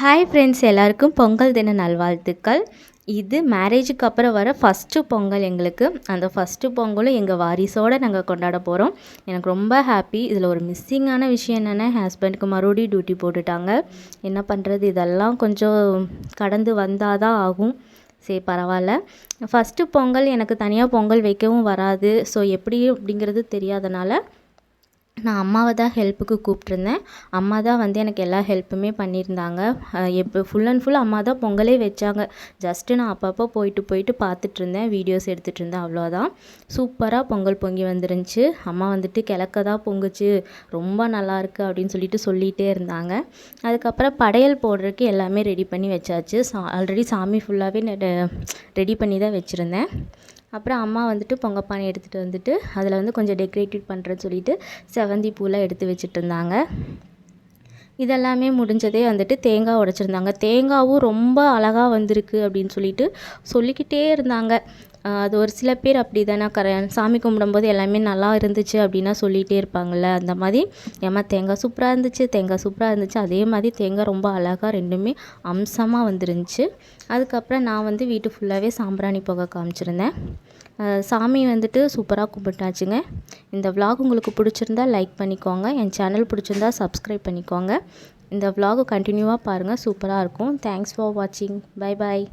Hi friends எல்லாருக்கும் பொங்கல் தின நல்வாழ்த்துக்கள். இது மேரேஜுக்கு அப்புறம் வர ஃபஸ்ட்டு பொங்கல் எங்களுக்கு. அந்த ஃபஸ்ட்டு பொங்கலும் எங்கள் வாரிசோடு நாங்கள் கொண்டாட போகிறோம் எனக்கு ரொம்ப ஹாப்பி இதில் ஒரு மிஸ்ஸிங்கான விஷயம் என்னென்னா ஹஸ்பண்டுக்கு மறுபடியும் டியூட்டி போட்டுட்டாங்க. என்ன பண்ணுறது இதெல்லாம் கொஞ்சம் கடந்து வந்தால் தான் ஆகும். சரி பரவாயில்ல. ஃபஸ்ட்டு பொங்கல் எனக்கு தனியாக பொங்கல் வைக்கவும் வராது. ஸோ எப்படி அப்படிங்கிறது தெரியாதனால நான் அம்மாவை தான் ஹெல்ப்புக்கு கூப்பிட்ருந்தேன் அம்மா தான் வந்து எனக்கு எல்லா ஹெல்ப்புமே பண்ணியிருந்தாங்க. எப்போ ஃபுல் அண்ட் ஃபுல் அம்மா தான் பொங்கலே வச்சாங்க. ஜஸ்ட்டு நான் அப்பப்போ போயிட்டு போயிட்டு பார்த்துட்ருந்தேன். வீடியோஸ் எடுத்துகிட்ருந்தேன் அவ்வளோதான். சூப்பராக பொங்கல் பொங்கி வந்துருந்துச்சு. அம்மா வந்துட்டு கிழக்க தான் பொங்குச்சு. ரொம்ப நல்லாயிருக்கு அப்படின்னு சொல்லிட்டு சொல்லிகிட்டே இருந்தாங்க. அதுக்கப்புறம் படையல் போடுறதுக்கு எல்லாமே ரெடி பண்ணி வச்சாச்சு. சா ஆல்ரெடி சாமி ஃபுல்லாகவே ரெடி பண்ணி தான் வச்சுருந்தேன். அப்புறம் அம்மா வந்துட்டு பொங்கப்பானை எடுத்துகிட்டு வந்துட்டு அதில் வந்து கொஞ்சம் டெக்கரேட்டிவ் பண்ணுறேன்னு சொல்லிட்டு செவந்தி பூலாம் எடுத்து வச்சுட்டு இருந்தாங்க இதெல்லாமே முடிஞ்சதே வந்துட்டு தேங்காய் உடைச்சிருந்தாங்க. தேங்காவும் ரொம்ப அழகாக வந்திருக்கு அப்படின்னு சொல்லிட்டு சொல்லிக்கிட்டே இருந்தாங்க. அது ஒரு சில பேர் அப்படி தானே கர சாமி கும்பிடும்போது எல்லாமே நல்லா இருந்துச்சு அப்படின்னா சொல்லிகிட்டே இருப்பாங்கள்ல அந்த மாதிரி. ஏமா தேங்காய் சூப்பராக இருந்துச்சு தேங்காய் சூப்பராக இருந்துச்சு. அதே மாதிரி தேங்காய் ரொம்ப அழகாக ரெண்டுமே அம்சமாக வந்துருந்துச்சு. அதுக்கப்புறம் நான் வந்து வீட்டு ஃபுல்லாகவே சாம்பிராணி புகை காமிச்சிருந்தேன். சாமி வந்துட்டு சூப்பராக கும்பிட்டாச்சுங்க. இந்த விலாக் உங்களுக்கு பிடிச்சிருந்தா லைக் பண்ணிக்கோங்க. என் சேனல் பிடிச்சிருந்தா சப்ஸ்கிரைப் பண்ணிக்கோங்க. இந்த விலாகு கண்டினியூவாக பாருங்கள் சூப்பராக இருக்கும். தேங்க்ஸ் ஃபார் வாட்சிங் பை பாய்